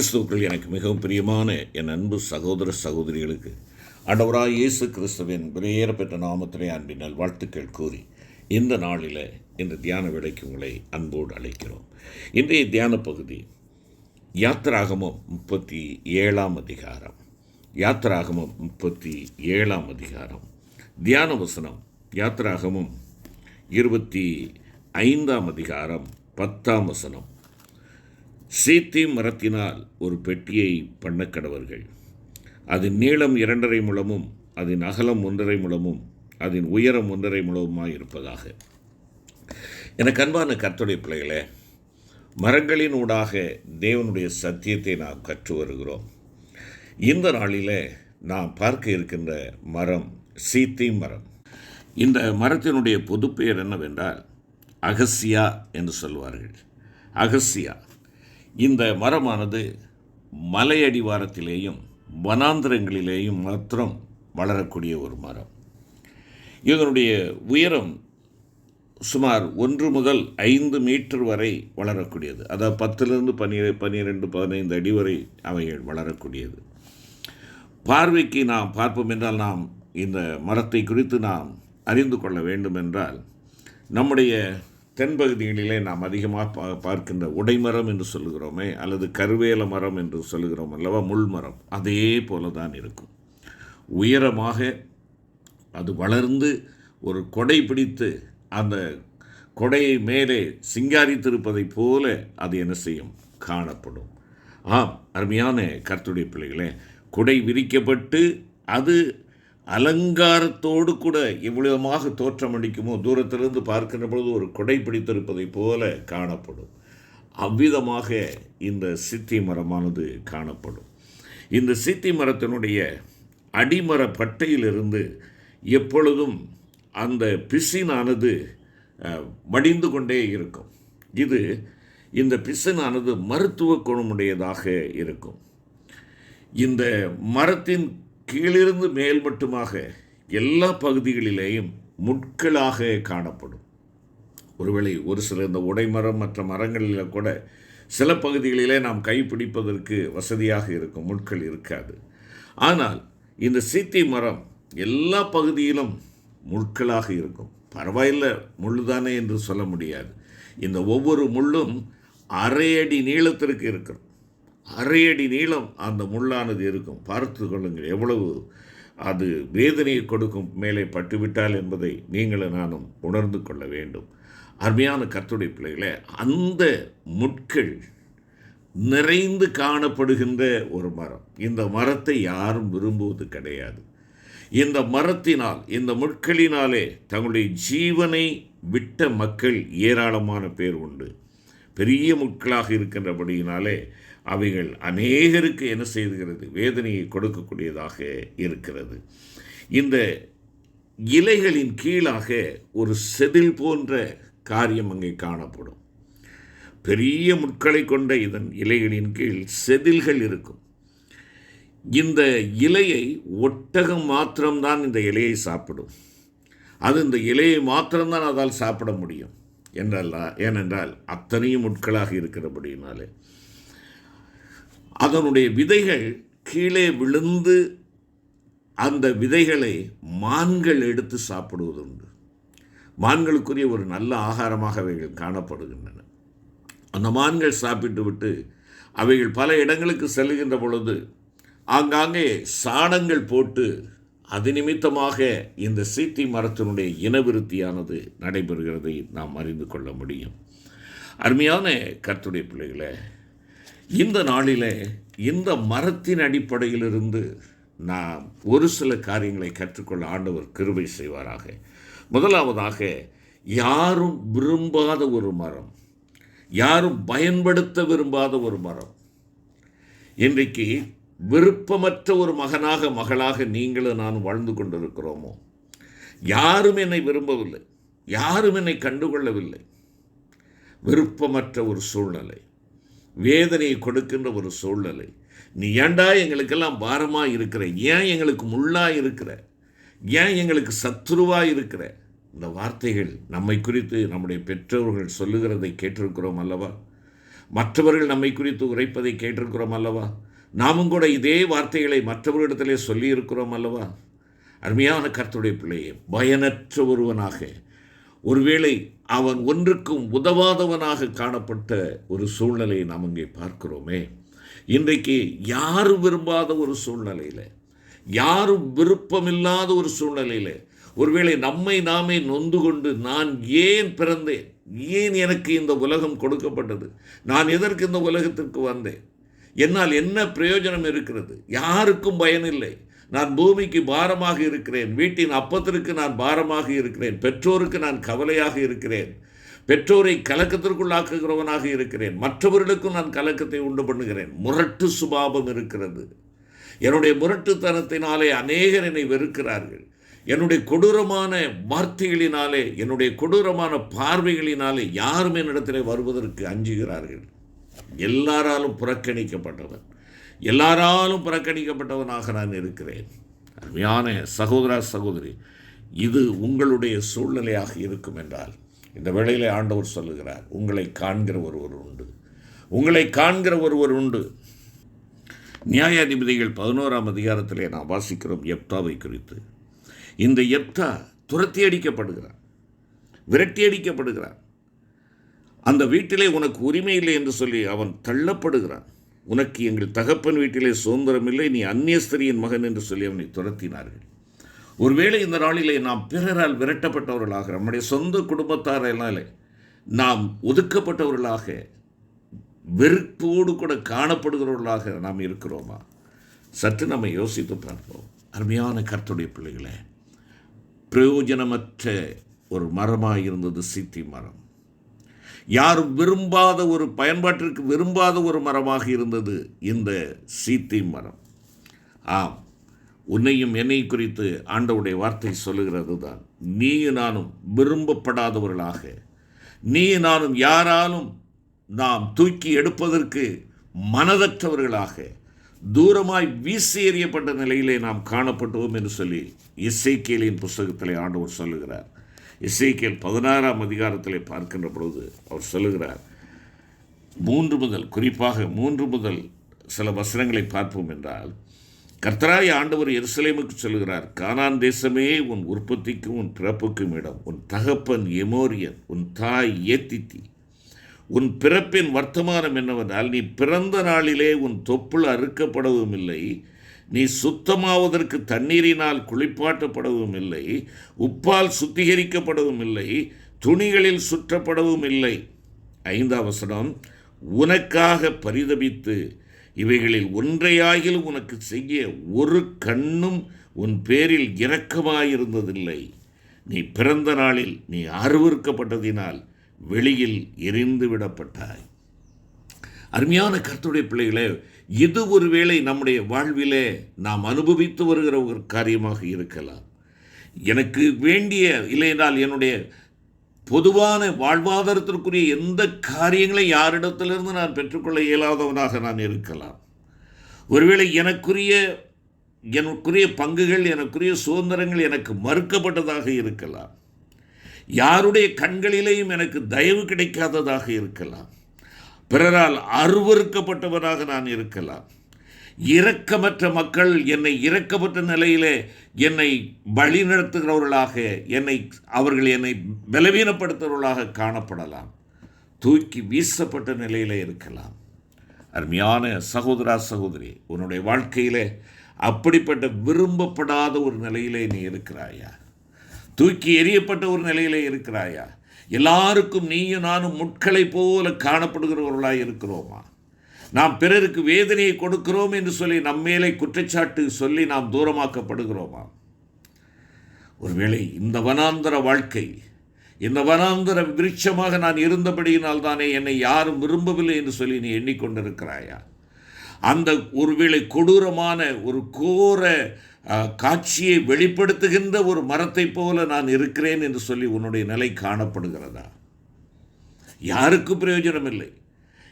கிறிஸ்துவுக்குள் எனக்கு மிகவும் பிரியமான என் அன்பு சகோதர சகோதரிகளுக்கு ஆண்டவராய் இயேசு கிறிஸ்துவின் விலையேற பெற்ற நாமத்திலே அன்பினால் வாழ்த்துக்கள் கூறி இந்த நாளில் இந்த தியான விலைக்கு உங்களை அன்போடு அழைக்கிறோம். இன்றைய தியான பகுதி யாத்திராகமம் முப்பத்தி ஏழாம் அதிகாரம். யாத்திராகமம் முப்பத்தி ஏழாம் அதிகாரம். தியான வசனம் யாத்திராகமும் இருபத்தி ஐந்தாம் அதிகாரம் பத்தாம் வசனம். சீத்தி மரத்தினால் ஒரு பெட்டியை பண்ணக்கடவர்கள் அதன் நீளம் இரண்டரை முழமும் அதன் அகலம் ஒன்றரை முழமும் அதன் உயரம் ஒன்றரை முழமுமாய் இருப்பதாக. எனக்கு அன்பான கத்துடைய பிள்ளைகளே மரங்களின் ஊடாக தேவனுடைய சத்தியத்தை நாம் கற்று வருகிறோம். இந்த நாளிலே நாம் பார்க்க இருக்கின்ற மரம் சீத்தி மரம். இந்த மரத்தினுடைய பொதுப்பெயர் என்னவென்றால் அகசியா என்று சொல்வார்கள். அகசியா. இந்த மரமானது மலையடிவாரத்திலேயும் வனாந்திரங்களிலேயும் மாத்திரம் வளரக்கூடிய ஒரு மரம். இதனுடைய உயரம் சுமார் ஒன்று முதல் ஐந்து மீட்டர் வரை வளரக்கூடியது. அதாவது பத்திலிருந்து பன்னிரெ பன்னிரெண்டு பதினைந்து அடி வரை அவைகள் வளரக்கூடியது. பார்வைக்கு நாம் பார்ப்போம் என்றால் நாம் இந்த மரத்தை குறித்து நாம் அறிந்து கொள்ள வேண்டும் என்றால் நம்முடைய தென்பகுதிகளிலே நாம் அதிகமாக பா பார்க்கின்ற உடைமரம் என்று சொல்லுகிறோமே அல்லது கருவேல மரம் என்று சொல்லுகிறோம் அல்லவா முள் மரம் அதே போல தான் இருக்கும். உயரமாக அது வளர்ந்து ஒரு கொடை பிடித்து அந்த கொடையை மேலே சிங்காரித்திருப்பதைப் போல அது என்ன செய்யும்? காணப்படும். ஆம் அருமையான கர்த்துடைய பிள்ளைகளே குடை விரிக்கப்பட்டு அது அலங்காரத்தோடு கூட எவ்வளவுமாக தோற்றமளிக்குமோ தூரத்திலிருந்து பார்க்கின்ற பொழுது ஒரு கொடை பிடித்திருப்பதைப் போல காணப்படும். அவ்விதமாக இந்த சித்தி மரமானது காணப்படும். இந்த சித்தி மரத்தினுடைய அடிமர பட்டையிலிருந்து எப்பொழுதும் அந்த பிசினானது வடிந்து கொண்டே இருக்கும். இது இந்த பிசினானது மருத்துவ குணமுடையதாக இருக்கும். இந்த மரத்தின் கீழிருந்து மேல் மட்டுமாக எல்லா பகுதிகளிலேயும் முட்களாக காணப்படும். ஒருவேளை ஒரு சில இந்த உடைமரம் மற்ற மரங்களில் கூட சில பகுதிகளிலே நாம் கைப்பிடிப்பதற்கு வசதியாக இருக்கும் முட்கள் இருக்காது. ஆனால் இந்த சீத்தி மரம் எல்லா பகுதியிலும் முட்களாக இருக்கும். பரவாயில்ல முள்ளுதானே என்று சொல்ல முடியாது. இந்த ஒவ்வொரு முள்ளும் அரை அடி நீளத்திற்கு இருக்கும். அரை அடி நீளம் அந்த முள்ளானது இருக்கும். பார்த்து கொள்ளுங்கள் எவ்வளவு அது வேதனையை கொடுக்கும் மேலே பட்டுவிட்டால் என்பதை நீங்களும் நானும் உணர்ந்து கொள்ள வேண்டும். அருமையான கத்துடைய பிள்ளைகளை அந்த முட்கள் நிறைந்து காணப்படுகின்ற ஒரு மரம். இந்த மரத்தை யாரும் விரும்புவது கிடையாது. இந்த மரத்தினால் இந்த முட்களினாலே தங்களுடைய ஜீவனை விட்ட மக்கள் ஏராளமான பேர் உண்டு. பெரிய முட்களாக இருக்கின்றபடியினாலே அவைகள் அநேகருக்கு என்ன செய்துகிறது? வேதனையை கொடுக்கக்கூடியதாக இருக்கிறது. இந்த இலைகளின் கீழாக ஒரு செதில் போன்ற காரியம் அங்கே காணப்படும். பெரிய முட்களை கொண்ட இதன் இலைகளின் கீழ் செதில்கள் இருக்கும். இந்த இலையை ஒட்டகம் மாத்திரம்தான் இந்த இலையை சாப்பிடும். அது இந்த இலையை மாத்திரம்தான் அதால் சாப்பிட முடியும். என்றல்ல ஏனென்றால் அத்தனையும் முட்களாக இருக்கிறபடினாலே அதனுடைய விதைகள் கீழே விழுந்து அந்த விதைகளை மான்கள் எடுத்து சாப்பிடுவதுண்டு. மான்களுக்குரிய ஒரு நல்ல ஆகாரமாக அவைகள் காணப்படுகின்றன. அந்த மான்கள் சாப்பிட்டு விட்டு அவைகள் பல இடங்களுக்கு செல்கின்ற பொழுது ஆங்காங்கே சாணங்கள் போட்டு அது நிமித்தமாக இந்த சீத்தி மரத்தினுடைய இனவிருத்தியானது நடைபெறுகிறதை நாம் அறிந்து கொள்ள முடியும். அருமையான கர்த்துடைய பிள்ளைகளை இந்த நாளிலே இந்த மரத்தின் அடிப்படையிலிருந்து நாம் ஒரு சில காரியங்களை கற்றுக்கொள்ள ஆண்டவர் கிருபை செய்வாராக. முதலாவதாக யாரும் விரும்பாத ஒரு மரம் யாரும் பயன்படுத்த விரும்பாத ஒரு மரம். இன்றைக்கு விருப்பமற்ற ஒரு மகனாக மகளாக நீங்களும் நான் வாழ்ந்து கொண்டிருக்கிறோமோ? யாரும் என்னை விரும்பவில்லை யாரும் என்னை கண்டுகொள்ளவில்லை. விருப்பமற்ற ஒரு சூழ்நிலை. வேதனையை கொடுக்கின்ற ஒரு சூழ்நிலை. நீ ஏன்டா எங்களுக்கெல்லாம் பாரமாக இருக்கிற? ஏன் எங்களுக்கு முள்ளாக இருக்கிற? ஏன் எங்களுக்கு சத்ருவாக இருக்கிற? இந்த வார்த்தைகள் நம்மை குறித்து நம்முடைய பெற்றோர்கள் சொல்லுகிறதை கேட்டிருக்கிறோம் அல்லவா? மற்றவர்கள் நம்மை குறித்து உரைப்பதை கேட்டிருக்கிறோம் அல்லவா? நாமும் கூட இதே வார்த்தைகளை மற்றவர்களிடத்திலே சொல்லியிருக்கிறோம் அல்லவா? அருமையான கர்த்தருடைய பிள்ளையே பயனற்ற ஒருவனாக ஒருவேளை அவன் ஒன்றுக்கும் உதவாதவனாக காணப்பட்ட ஒரு சூழ்நிலையை நாம் இங்கே பார்க்கிறோமே. இன்றைக்கு யாரும் விரும்பாத ஒரு சூழ்நிலையில் யாரும் விருப்பமில்லாத ஒரு சூழ்நிலையில் ஒருவேளை நம்மை நாமே நொந்து கொண்டு நான் ஏன் பிறந்தேன்? ஏன் எனக்கு இந்த உலகம் கொடுக்கப்பட்டது? நான் எதற்கு இந்த உலகத்திற்கு வந்தேன்? என்னால் என்ன பிரயோஜனம் இருக்கிறது? யாருக்கும் பயனில்லை. நான் பூமிக்கு பாரமாக இருக்கிறேன் வீட்டின் அப்பத்திற்கு நான் பாரமாக இருக்கிறேன் பெற்றோருக்கு நான் கவலையாக இருக்கிறேன் பெற்றோரை கலக்கத்திற்குள்ளாக்குகிறவனாக இருக்கிறேன் மற்றவர்களுக்கும் நான் கலக்கத்தை உண்டு பண்ணுகிறேன். முரட்டு சுபாவம் இருக்கிறது. என்னுடைய முரட்டுத்தனத்தினாலே அநேகர் என்னை வெறுக்கிறார்கள். என்னுடைய கொடூரமான வார்த்தைகளினாலே என்னுடைய கொடூரமான பார்வைகளினாலே யாரும் என்னிடத்தில் வருவதற்கு அஞ்சுகிறார்கள். எல்லாராலும் புறக்கணிக்கப்பட்டவன் எல்லாராலும் புறக்கணிக்கப்பட்டவனாக நான் இருக்கிறேன். அருமையான சகோதர சகோதரி இது உங்களுடைய சூழ்நிலையாக இருக்கும் என்றால் இந்த வேளையிலே ஆண்டவர் சொல்லுகிறார் உங்களை காண்கிற ஒருவர் உண்டு. உங்களை காண்கிற ஒருவர் உண்டு. நியாயாதிபதிகள் பதினோராம் அதிகாரத்திலே நாம் வாசிக்கிறோம் எப்தாவை குறித்து. இந்த எப்தா துரத்தி அடிக்கப்படுகிறார் விரட்டி அடிக்கப்படுகிறார் அந்த வீட்டிலே உனக்கு உரிமை இல்லை என்று சொல்லி அவன் தள்ளப்படுகிறான். உனக்கு எங்கள் தகப்பன் வீட்டிலே சுதந்திரம் இல்லை நீ அந்நியஸ்திரியின் மகன் என்று சொல்லி அவனை துரத்தினார்கள். ஒருவேளை இந்த நாளிலே நாம் பிறரால் விரட்டப்பட்டவர்களாக நம்முடைய சொந்த குடும்பத்தாராலே நாம் ஒதுக்கப்பட்டவர்களாக வெறுப்போடு கூட காணப்படுகிறவர்களாக நாம் இருக்கிறோமா? சற்று நம்ம யோசித்து பார்ப்போம். அருமையான கர்த்துடைய பிள்ளைகளே பிரயோஜனமற்ற ஒரு மரமாக இருந்தது சித்தி மரம். யாரும் விரும்பாத ஒரு பயன்பாட்டிற்கு விரும்பாத ஒரு மரமாக இருந்தது இந்த சீத்தி மரம். ஆம் உன்னையும் என்னை குறித்து ஆண்டவுடைய வார்த்தை சொல்லுகிறது தான் நீயும் நானும் விரும்பப்படாதவர்களாக. நீ நானும் யாராலும் நாம் தூக்கி எடுப்பதற்கு மனதற்றவர்களாக. தூரமாய் வீசி எறியப்பட்ட நிலையிலே நாம் காணப்பட்டோம் என்று சொல்லி இசைக்கியலின் புஸ்தகத்திலே ஆண்டவர் சொல்லுகிறார். இசைக்கியல் பதினாறாம் அதிகாரத்திலே பார்க்கின்ற பொழுது அவர் சொல்லுகிறார் மூன்று முதல் குறிப்பாக மூன்று முதல் சில வசனங்களை பார்ப்போம் என்றால் கர்த்தராய் ஆண்டவர் எருசலேமுக்கு சொல்கிறார் கானான் தேசமே உன் உற்பத்திக்கும் உன் பிறப்புக்கும் இடம். உன் தகப்பன் எமோரியன் உன் தாய் ஏத்தித்தி. உன் பிறப்பின் வர்த்தமானம் என்னவென்றால் நீ பிறந்த நாளிலே உன் தொப்புள் அறுக்கப்படவும் இல்லை நீ சுத்தமாவதற்கு தண்ணீரினால் குளிப்பாட்டப்படவும் இல்லை உப்பால் சுத்திகரிக்கப்படவும் இல்லை துணிகளில் சுற்றப்படவும் இல்லை ஐந்தாம் வசனம் உனக்காக பரிதபித்து இவைகளில் ஒன்றையாகிலும் உனக்கு செய்ய ஒரு கண்ணும் உன் பேரில் இரக்கமாயிருந்ததில்லை. நீ பிறந்த நாளில் நீ அருவறுக்கப்பட்டதினால் வெளியில் எரிந்து விடப்பட்டாய் அருமையான கர்த்துடைய பிள்ளைகளே இது ஒருவேளை நம்முடைய வாழ்விலே நாம் அனுபவித்து வருகிற ஒரு காரியமாக இருக்கலாம். எனக்கு வேண்டிய இல்லையென்றால் என்னுடைய பொதுவான வாழ்வாதாரத்திற்குரிய எந்த காரியங்களை யாரிடத்திலிருந்து நான் பெற்றுக்கொள்ள இயலாதவனாக நான் இருக்கலாம். ஒருவேளை எனக்குரிய எனக்குரிய பங்குகள் எனக்குரிய சுதந்திரங்கள் எனக்கு மறுக்கப்பட்டதாக இருக்கலாம். யாருடைய கண்களிலேயும் எனக்கு தயவு கிடைக்காததாக இருக்கலாம். பிறரால் அருவறுக்கப்பட்டவனாக நான் இருக்கலாம். இரக்கமற்ற மக்கள் என்னை இரக்கமற்ற நிலையிலே என்னை வழிநடத்துகிறவர்களாக என்னை அவர்கள் என்னை பலவீனப்படுத்துகிறவர்களாக காணப்படலாம். தூக்கி வீசப்பட்ட நிலையிலே இருக்கலாம். அருமையான சகோதரா சகோதரி உன்னுடைய வாழ்க்கையிலே அப்படிப்பட்ட விரும்பப்படாத ஒரு நிலையிலே நீ இருக்கிறாயா? தூக்கி எறியப்பட்ட ஒரு நிலையிலே இருக்கிறாயா? எல்லாருக்கும் நீயும் நானும் முட்களை போல காணப்படுகிறவர்களாக இருக்கிறோமா? நாம் பிறருக்கு வேதனையை கொடுக்கிறோம் என்று சொல்லி நம்மேலே குற்றச்சாட்டு சொல்லி நாம் தூரமாக்கப்படுகிறோமா? ஒருவேளை இந்த வனாந்தர வாழ்க்கை இந்த வனாந்தர விருட்சமாக நான் இருந்தபடியினால் தானே என்னை யாரும் விரும்பவில்லை என்று சொல்லி நீ எண்ணிக்கொண்டிருக்கிறாயா? அந்த ஒருவேளை கொடூரமான ஒரு கோர காட்சியை வெளிப்படுத்துகின்ற ஒரு மரத்தைப் போல நான் இருக்கிறேன் என்று சொல்லி உன்னுடைய நிலை காணப்படுகிறதா? யாருக்கும் பிரயோஜனம் இல்லை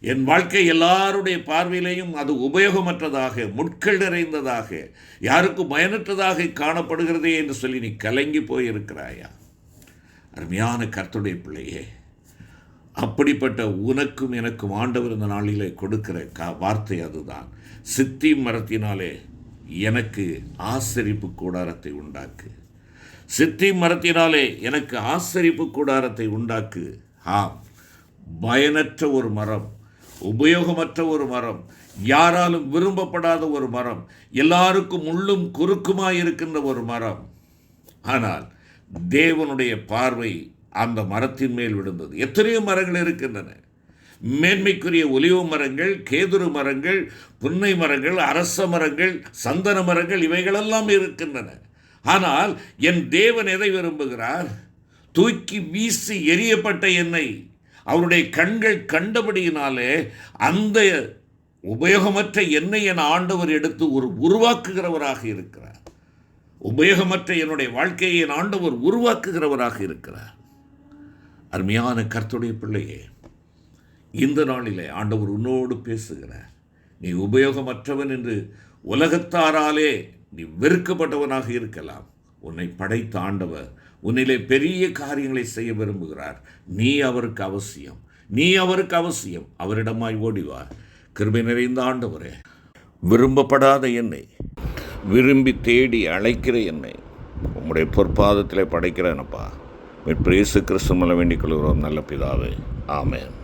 என் வாழ்க்கை எல்லாருடைய பார்வையிலேயும் அது உபயோகமற்றதாக முட்கள் நிறைந்ததாக யாருக்கும் பயனற்றதாக காணப்படுகிறதே என்று சொல்லி நீ கலங்கி போயிருக்கிறாயா? அருமையான கர்த்துடைய பிள்ளையே அப்படிப்பட்ட உனக்கும் எனக்கும் ஆண்டவர் இந்த நாளிலே கொடுக்கிற கா வார்த்தை அதுதான். சித்தி மரத்தினாலே எனக்கு ஆசரிப்பு கூடாரத்தை உண்டாக்கு. சித்தி மரத்தினாலே எனக்கு ஆசரிப்பு கூடாரத்தை உண்டாக்கு. ஆம் பயனற்ற ஒரு மரம் உபயோகமற்ற ஒரு மரம் யாராலும் விரும்பப்படாத ஒரு மரம் எல்லாருக்கும் உள்ளும் குறுக்குமாய் இருக்கின்ற ஒரு மரம். ஆனால் தேவனுடைய பார்வை அந்த மரத்தின் மேல் விழுந்தது. எத்தனையோ மரங்கள் இருக்கின்றன. மேன்மைக்குரிய ஒலிவு மரங்கள் கேதுரு மரங்கள் புன்னை மரங்கள் அரச மரங்கள் சந்தன மரங்கள் இவைகளெல்லாம் இருக்கின்றன. ஆனால் என் தேவன் எதை விரும்புகிறார்? தூக்கி வீசி எரியப்பட்ட என்னை. அவருடைய கண்கள் கண்டபடியினாலே அந்த உபயோகமற்ற என்னை என் ஆண்டவர் எடுத்து ஒரு உருவாக்குகிறவராக இருக்கிறார். உபயோகமற்ற என்னுடைய வாழ்க்கையை என் ஆண்டவர் உருவாக்குகிறவராக இருக்கிறார். அருமையான கர்த்துடைய பிள்ளையே இந்த நாளிலே ஆண்டவர் உன்னோடு பேசுகிறார். நீ உபயோகமற்றவன் என்று உலகத்தாராலே நீ வெறுக்கப்பட்டவனாக இருக்கலாம். உன்னை படைத்த ஆண்டவர் உன்னிலே பெரிய காரியங்களை செய்ய விரும்புகிறார். நீ அவருக்கு அவசியம். நீ அவருக்கு அவசியம். அவரிடமாய் ஓடிவார். கிருபை நிறைந்த ஆண்டவரே விரும்பப்படாத என்னை விரும்பி தேடி அழைக்கிற என்னை உம்முடைய பொற்பாதத்திலே படைக்கிறேனப்பா. மீட்பு இயேசு கிறிஸ்து மேலே வேண்டிக் கொள்கிறோம். நல்ல பிதாவே. ஆமேன்.